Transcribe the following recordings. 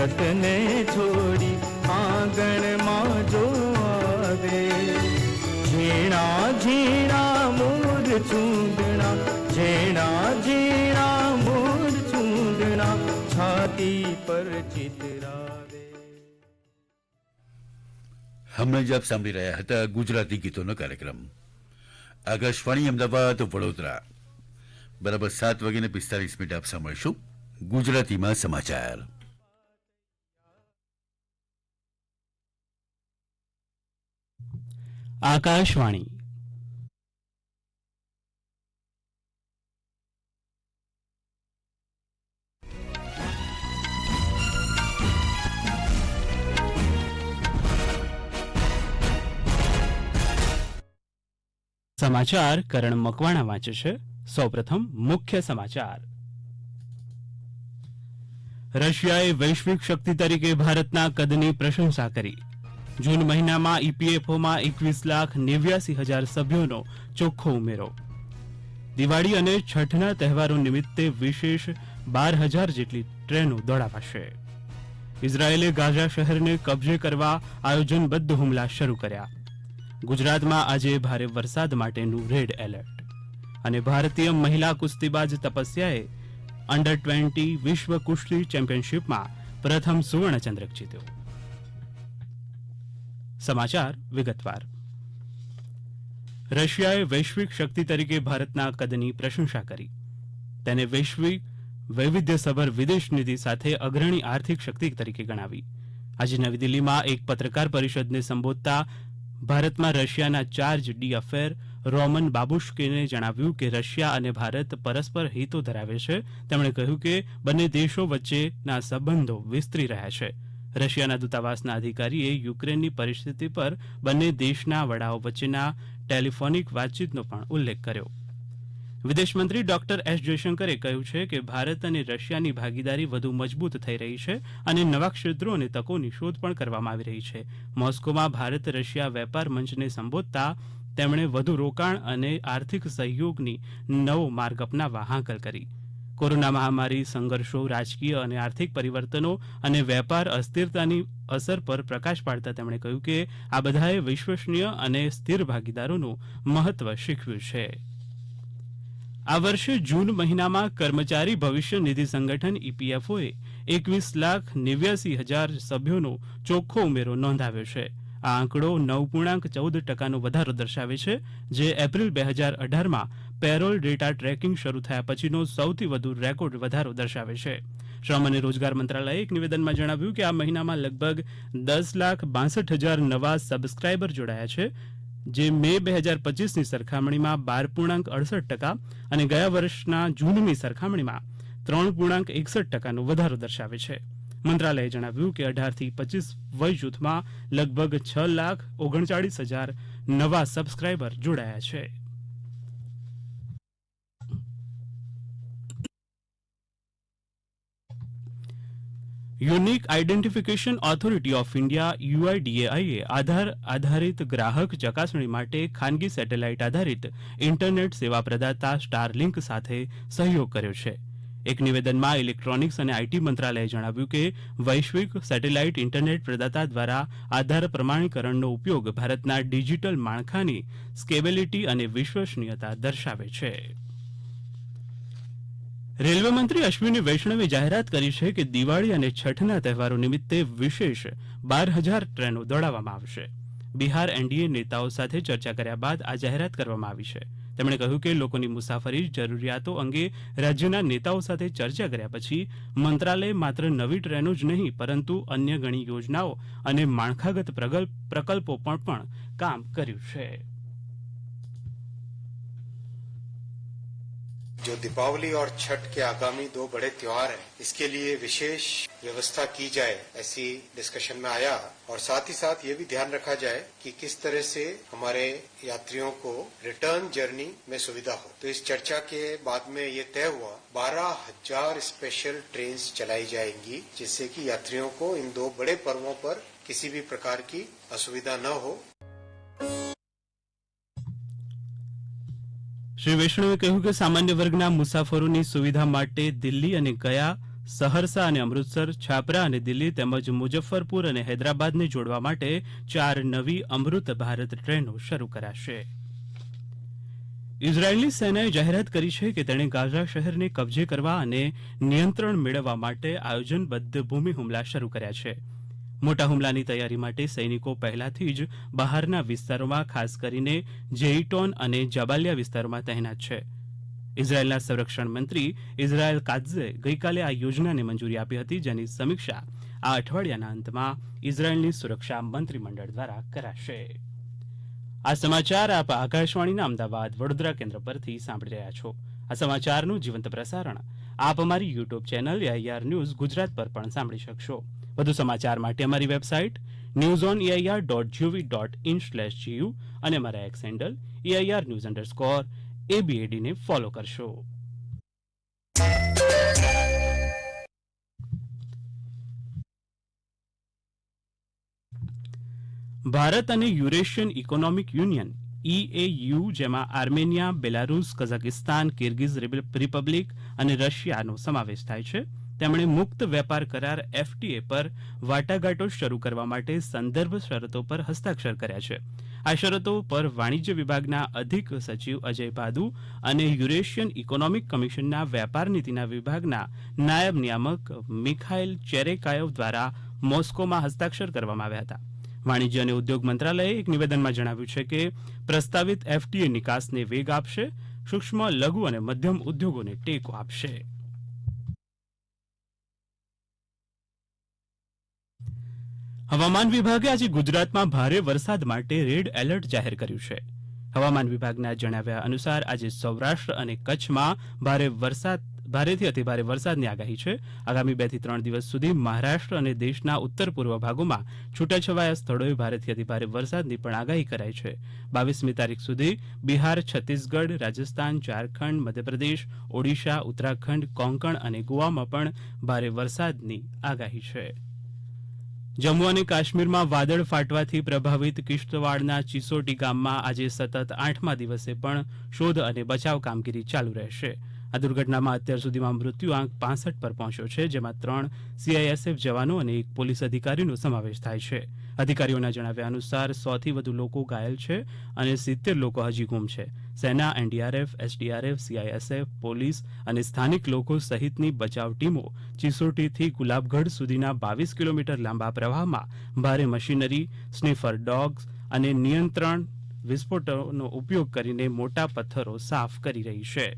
છતને છોડી આંગણમાં જો આવે ઝીણા ઝીણા મોર ચૂંદણા, ઝીણા ઝીણા મોર ચૂંદણા, છાતી પર ચિતરાવે. હમણાં જ આપ સાંભળી રહ્યા હતા ગુજરાતી ગીતોનો કાર્યક્રમ. આકાશવાણી, અમદાવાદ, વડોદરા. બરાબર સાત વાગીને પિસ્તાલીસ મિનિટ આપ સાંભળશું ગુજરાતીમાં સમાચાર. આકાશવાણી. સમાચાર કરણ મકવાણા વાંચે છે. સૌપ્રથમ મુખ્ય સમાચાર. રશિયાએ વૈશ્વિક શક્તિ તરીકે ભારતના કદની પ્રશંસા કરી. જૂન મહિનામાં ઈપીએફઓમાં એકવીસ લાખ નેવ્યાસી હજાર સભ્યોનો ચોખ્ખો ઉમેરો. દિવાળી અને છઠના તહેવારો નિમિત્તે વિશેષ બાર હજાર જેટલી ટ્રેનો દોડાવાશે. ઇઝરાયેલે ગાઝા શહેરને કબજે કરવા આયોજનબદ્ધ હુમલા શરૂ કર્યા. ગુજરાતમાં આજે ભારે વરસાદ માટેનું રેડ એલર્ટ. અને ભારતીય મહિલા કુસ્તીબાજ તપસ્યાએ અંડર ટ્વેન્ટી વિશ્વ કુસ્તી ચેમ્પિયનશિપમાં પ્રથમ સુવર્ણચંદ્રક જીત્યો. સમાચાર વિગતવાર. રશિયાએ વૈશ્વિક શક્તિ તરીકે ભારતના કદની પ્રશંસા કરી. તેને વૈશ્વિક વૈવિધ્યસભર વિદેશ નીતિ સાથે અગ્રણી આર્થિક શક્તિ તરીકે ગણાવી. આજે નવી દિલ્હીમાં એક પત્રકાર પરિષદને સંબોધતા ભારતમાં રશિયાના ચાર્જ ડી અફેર રોમન બાબુશ્કેને જણાવ્યું કે રશિયા અને ભારત પરસ્પર હિતો ધરાવે છે. તેમણે કહ્યું કે બંને દેશો વચ્ચેના સંબંધો વિસ્તરી રહ્યા છે. રશિયાના દૂતાવાસના અધિકારીએ યુક્રેનની પરિસ્થિતિ પર બંને દેશના વડાઓ વચ્ચેના ટેલિફોનિક વાતચીતનો પણ ઉલ્લેખ કર્યો. વિદેશમંત્રી ડોક્ટર એસ જયશંકરે કહ્યું છે કે ભારત અને રશિયાની ભાગીદારી વધુ મજબૂત થઈ રહી છે અને નવા ક્ષેત્રો અને તકોની શોધ પણ કરવામાં આવી રહી છે. મોસ્કોમાં ભારત રશિયા વેપાર મંચને સંબોધતા તેમણે વધુ રોકાણ અને આર્થિક સહયોગની નવો માર્ગ અપનાવવા હાંકલ કરી. કોરોના મહામારી, સંઘર્ષો, રાજકીય અને આર્થિક પરિવર્તનો અને વેપાર અસ્થિરતાની અસર પર પ્રકાશ પાડતા તેમણે કહ્યું કે આ બધાએ વિશ્વસનીય અને સ્થિર ભાગીદારોનું મહત્વ શીખવ્યું છે. આ વર્ષે જૂન મહિનામાં કર્મચારી ભવિષ્ય નિધિ સંગઠન ઈપીએફઓએ એકવીસ લાખ નેવ્યાસી હજાર સભ્યોનો ચોખ્ખો ઉમેરો નોંધાવ્યો છે. આ આંકડો નવ પૂર્ણાંક ચૌદ ટકાનો વધારો દર્શાવે છે, જે એપ્રિલ બે હજાર અઢારમાં પેરોલ ડેટા ટ્રેકિંગ શરૂ થયા પછીનો સૌથી વધુ રેકોર્ડ વધારો દર્શાવે છે. શ્રમ અને રોજગાર મંત્રાલયે એક નિવેદનમાં જણાવ્યું કે આ મહિનામાં લગભગ દસ લાખ બાસઠ હજાર નવા સબસ્ક્રાઇબર જોડાયા છે, જે મે બે હજાર પચીસની સરખામણીમાં બાર પૂર્ણાંક અડસઠ ટકા અને ગયા વર્ષના જૂનની સરખામણીમાં ત્રણ પૂર્ણાંક એકસઠ ટકાનો વધારો દર્શાવે છે. મંત્રાલયે જણાવ્યું કે અઢારથી પચીસ વય જૂથમાં લગભગ છ લાખ ઓગણચાળીસ હજાર નવા સબસ્ક્રાઇબર જોડાયા છે. Unique identification authority of India યુઆઈડીએઆઈએ Aadhaar આધારિત ગ્રાહક ચકાસણી માટે ખાનગી સેટેલાઇટ આધારિત ઇન્ટરનેટ સેવા પ્રદાતા સ્ટારલિંક સાથે સહયોગ કર્યો છે. એક નિવેદનમાં ઇલેક્ટ્રોનિક્સ અને આઈટી મંત્રાલયે જણાવ્યું કે વૈશ્વિક સેટેલાઇટ ઇન્ટરનેટ પ્રદાતા દ્વારા આધાર પ્રમાણીકરણનો ઉપયોગ ભારતના ડિજિટલ માળખાની સ્કેબિલિટી અને વિશ્વસનીયતા દર્શાવે છે. રેલવે મંત્રી અશ્વિની વૈષ્ણવે જાહેરાત કરી છે કે દિવાળી અને છઠના તહેવારો નિમિત્તે વિશેષ બાર હજાર ટ્રેનો દોડાવવામાં આવશે. બિહાર એનડીએ નેતાઓ સાથે ચર્ચા કર્યા બાદ આ જાહેરાત કરવામાં આવી છે. તેમણે કહ્યું કે લોકોની મુસાફરી જરૂરિયાતો અંગે રાજ્યના નેતાઓ સાથે ચર્ચા કર્યા પછી મંત્રાલયે માત્ર નવી ટ્રેનો જ નહીં, પરંતુ અન્ય ઘણી યોજનાઓ અને માળખાગત પ્રકલ્પો પર પણ કામ કર્યું છે. जो दीपावली और छठ के आगामी दो बड़े त्योहार हैं, इसके लिए विशेष व्यवस्था की जाए, ऐसी डिस्कशन में आया। और साथ ही साथ ये भी ध्यान रखा जाए कि किस तरह से हमारे यात्रियों को रिटर्न जर्नी में सुविधा हो। तो इस चर्चा के बाद में ये तय हुआ, बारह हज़ार स्पेशल ट्रेन चलाई जाएँगी, जिससे कि यात्रियों को इन दो बड़े पर्वों पर किसी भी प्रकार की असुविधा न हो। શ્રી વૈષ્ણવે કહ્યું કે સામાન્ય વર્ગના મુસાફરોની સુવિધા માટે દિલ્હી અને ગયા, સહરસા અને અમૃતસર, છાપરા અને દિલ્હી તેમજ મુજફ્ફરપુર અને હૈદરાબાદને જોડવા માટે ચાર નવી અમૃત ભારત ટ્રેનો શરૂ કરાશે. ઇઝરાયેલની સેનાએ જાહેરાત કરી છે કે તેણે ગાઝા શહેરને કબજે કરવા અને નિયંત્રણ મેળવવા માટે આયોજનબદ્ધ ભૂમિ હુમલા શરૂ કર્યા છે. મોટા હુમલાની તૈયારી માટે સૈનિકો પહેલાથી જ બહારના વિસ્તારોમાં, ખાસ કરીને જેઇટોન અને જબાલિયા વિસ્તારોમાં તહેનાત છે. ઇઝરાયેલના સંરક્ષણ મંત્રી ઇઝરાયેલ કાત્ઝે ગઈકાલે આ યોજનાને મંજૂરી આપી હતી, જેની સમીક્ષા આ અઠવાડિયાના અંતમાં ઇઝરાયેલની સુરક્ષા મંત્રીમંડળ દ્વારા કરાશે. આ સમાચાર આપ આકાશવાણીના અમદાવાદ વડોદરા કેન્દ્ર પરથી સાંભળી રહ્યા છો. આ સમાચારનું જીવંત પ્રસારણ આપ અમારી YouTube channel AIR news Gujarat પર પણ સાંભળી શકશો. વધુ સમાચાર માટે અમારી website news on AIR dot GOV dot in slash GU અને અમારા X handle AIR news underscore એબીએડીને follow કરશો. ભારત અને યુરેશિયન ઇકોનોમિક યુનિયન ઈએયુ જેમાં Armenia, Belarus, Kazakhstan, Kyrgyz republic અને રશિયાનો સમાવેશ થાય છે. તેમણે મુક્ત વેપાર કરાર એફટીએ પર વાટાઘાટો શરૂ કરવા માટે સંદર્ભ શરતો પર હસ્તાક્ષર કર્યા છે. આ શરતો પર વાણિજ્ય વિભાગના અધિક સચિવ અજય ભાદુ અને યુરેશિયન ઇકોનોમિક કમિશનના વેપાર નીતિના વિભાગના નાયબ નિયામક મિખાઇલ ચેરેકાયવ દ્વારા મોસ્કોમાં હસ્તાક્ષર કરવામાં આવ્યા હતા. વાણિજ્ય અને ઉદ્યોગ મંત્રાલયે એક નિવેદનમાં જણાવ્યું છે કે પ્રસ્તાવિત એફટીએ નિકાસને વેગ આપશે, સૂક્ષ્મ, લઘુ અને મધ્યમ ઉદ્યોગોને ટેકો આપશે. હવામાન વિભાગે આજે ગુજરાતમાં ભારે વરસાદ માટે રેડ એલર્ટ જાહેર કર્યું છે. હવામાન વિભાગના જણાવ્યા અનુસાર આજે સૌરાષ્ટ્ર અને કચ્છમાં ભારે વરસાદ ભારેથી અતિભારે વરસાદની આગાહી છે. આગામી બેથી ત્રણ દિવસ સુધી મહારાષ્ટ્ર અને દેશના ઉત્તર પૂર્વ ભાગોમાં છૂટાછવાયા સ્થળોએ ભારેથી અતિભારે વરસાદની પણ આગાહી કરાઈ છે. બાવીસમી તારીખ સુધી બિહાર, છત્તીસગઢ, રાજસ્થાન, ઝારખંડ, મધ્યપ્રદેશ, ઓડિશા, ઉત્તરાખંડ, કોંકણ અને ગોવામાં પણ ભારે વરસાદની આગાહી છે. જમ્મુ અને કાશ્મીરમાં વાદળ ફાટવાથી પ્રભાવિત કિશ્તવાડના ચિસોટી ગામમાં આજે સતત આઠમા દિવસે પણ શોધ અને બચાવ કામગીરી ચાલુ રહેશે. આ દુર્ઘટનામાં અત્યાર સુધીમાં મૃત્યુ આંક પાસઠ પર પહોંચ્યો છે, જેમાં ત્રણ સીઆઈએસએફ જવાનો અને એક પોલીસ અધિકારીનો સમાવેશ થાય છે. અધિકારીઓના જણાવ્યા અનુસાર સોથી વધુ લોકો ઘાયલ છે અને સિત્તેર લોકો હજી ગુમ છે. સેના એનડીઆરએફ એસડીઆરએફ સીઆઈએસએફ પોલીસ અને સ્થાનિક લોકો સહિતની બચાવ ટીમો ચિસોટીથી ગુલાબગઢ સુધીના બાવીસ કિલોમીટર લાંબા પ્રવાહમાં ભારે મશીનરી, સ્નીફર ડોગ્સ અને નિયંત્રણ વિસ્ફોટનો ઉપયોગ કરીને મોટા પથ્થરો સાફ કરી રહી છે.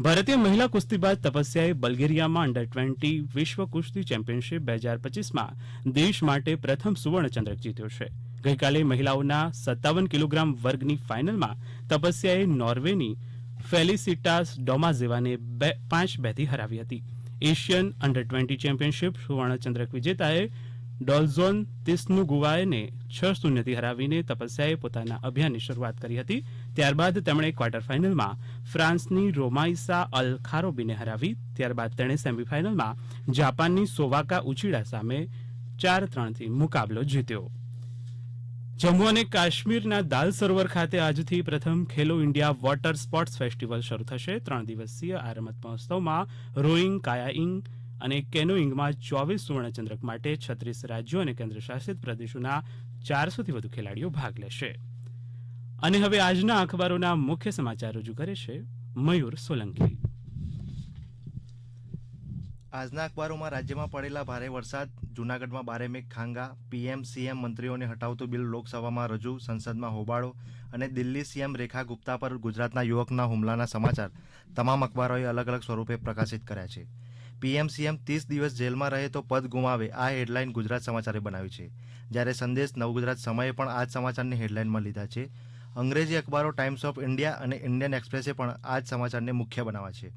ભારતીય મહિલા કુસ્તીબાજ તપસ્યાએ બલ્ગેરિયામાં અંડર ટ્વેન્ટી વિશ્વ કુસ્તી ચેમ્પિયનશિપ બે હજાર પચીસમાં દેશ માટે પ્રથમ સુવર્ણચંદ્રક જીત્યો છે. ગઈકાલે મહિલાઓના સત્તાવન કિલોગ્રામ વર્ગની ફાઇનલમાં તપસ્યાએ નોર્વેની ફેલિસિટાસ ડોમાઝેવાને બે પાંચ બેથી હરાવી હતી. એશિયન અંડર ટ્વેન્ટી ચેમ્પિયનશિપ સુવર્ણચંદ્રક વિજેતાએ ડોલ્ઝોન તિસ્નુગુવાને છ શૂન્યથી હરાવીને તપસ્યાએ પોતાના અભિયાનની શરૂઆત કરી હતી. ત્યારબાદ તેમણે ક્વાર્ટર ફાઇનલમાં ફ્રાન્સની રોમાઇસા અલ ખારોબીને હરાવી. ત્યારબાદ તેણે સેમીફાઇનલમાં જાપાનની સોવાકા ઉચીડા સામે ચાર ત્રણથી મુકાબલો જીત્યો. જમ્મુ અને કાશ્મીરના દાલ સરોવર ખાતે આજથી પ્રથમ Khelo India water sports festival શરૂ થશે. ત્રણ દિવસીય આ રમત મહોત્સવમાં રોઈંગ કાયાઇંગ અને કેનોઇંગમાં ચોવીસ સુવર્ણચંદ્રક માટે છત્રીસ રાજ્યો અને કેન્દ્રશાસિત પ્રદેશોના ચારસોથી વધુ ખેલાડીઓ ભાગ લેશે. અને હવે આજના અખબારોના મુખ્ય સમાચાર રજૂ કરે છે મયુર સોલંકી. આજના અખબારોમાં રાજ્યમાં પડેલા ભારે વરસાદ, જૂનાગઢમાં બારે મેઘ ખાંગા, પીએમ, સીએમ મંત્રીઓને હટાવતું બિલ લોકસભામાં રજૂ, સંસદમાં હોબાળો અને દિલ્હી સીએમ રેખા ગુપ્તા પર ગુજરાતના યુવકના હુમલાના સમાચાર. તમામ અખબારોએ અલગ અલગ સ્વરૂપે પ્રકાશિત કર્યા છે. પીએમ સીએમ ત્રીસ દિવસ જેલમાં રહે તો પદ ગુમાવે, આ હેડલાઇન ગુજરાત સમાચારે બનાવી છે. જ્યારે સંદેશ નવગુજરાત સમયે પણ આ જ સમાચારની હેડલાઇનમાં લીધા છે. અંગ્રેજી અખબારો ટાઈમ્સ ઓફ ઇન્ડિયા અને ઇન્ડિયન એક્સપ્રેસે પણ આ જ સમાચારને મુખ્ય બનાવ્યા છે.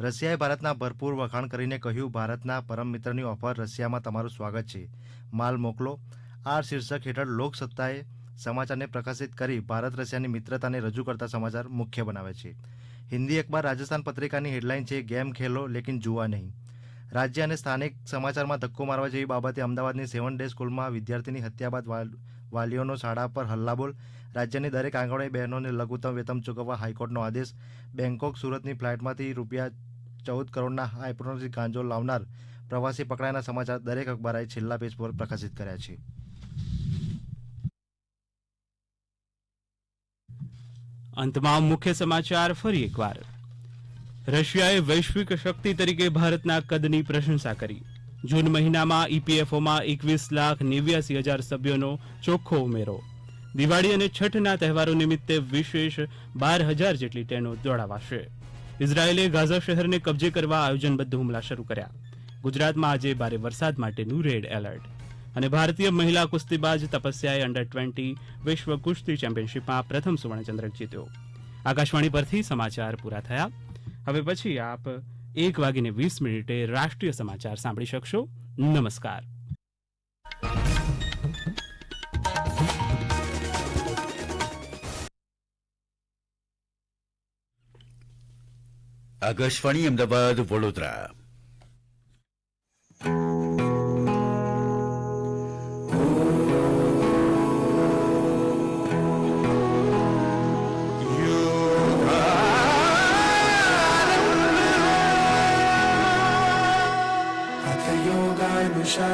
રશિયાએ ભારતના ભરપૂર વખાણ કરીને કહ્યું, ભારતના પરમ મિત્રની ઓફર રશિયામાં તમારું સ્વાગત છે. માલ મોકલો. આ શીર્ષક હેઠળ લોકસત્તાએ સમાચારને પ્રકાશિત કરી ભારત રશિયાની મિત્રતાને રજૂ કરતા સમાચાર મુખ્ય બનાવે છે. હિન્દી અખબાર રાજસ્થાન પત્રિકાની હેડલાઇન છે, ગેમ ખેલો, લેકિન જુઆ નહીં. રાજ્ય અને સ્થાનિક સમાચારમાં ધક્કો મારવા જેવી બાબતે અમદાવાદની સેવન ડે સ્કૂલમાં વિદ્યાર્થીની હત્યા બાદ વાલ- વાલીઓનો શાળા પર હલ્લાબોલ. રાજ્યની દરેક આંગણવાડી બહેનોને લઘુત્તમ વેતન ચૂકવવા હાઈકોર્ટનો આદેશ. બેંકોક સુરતની ફ્લાઇટમાંથી રૂપિયા ચૌદ કરોડના હાઇપ્રોનોસિસ ગાંજો લાવનાર પ્રવાસી પકડાયાના સમાચાર દરેક અખબારે છેલ્લા પેજ પર પ્રકાશિત કર્યા છે. અંતમાં મુખ્ય સમાચાર ફરી એકવાર. રશિયાએ વૈશ્વિક શક્તિ તરીકે ભારતના કદની પ્રશંસા કરી. જૂન મહિનામાં ઈપીએફઓમાં એકવીસ લાખ નેવ્યાસી હજાર સભ્યોનો ચોખ્ખો ઉમેરો. દિવાળી અને છઠના તહેવારો નિમિત્તે વિશેષ બાર હજાર જેટલી ટ્રેનો દોડાવાશે. ઇઝરાયેલે ગાઝા શહેરને કબજે કરવા આયોજનબદ્ધ હુમલા શરૂ કર્યા. ગુજરાતમાં આજે ભારે વરસાદ માટેનું રેડ એલર્ટ. અને ભારતીય મહિલા કુસ્તીબાજ તપસ્યાએ અંડર ટ્વેન્ટી વિશ્વ કુસ્તી ચેમ્પિયનશિપમાં પ્રથમ સુવર્ણચંદ્રક જીત્યો. આકાશવાણી પરથી સમાચાર પૂરા થયા. હવે પછી આપ એક વાગીને વીસ મિનિટે રાષ્ટ્રીય સમાચાર સાંભળી શકશો. નમસ્કાર. આકાશવાણી અમદાવાદ વડોદરા.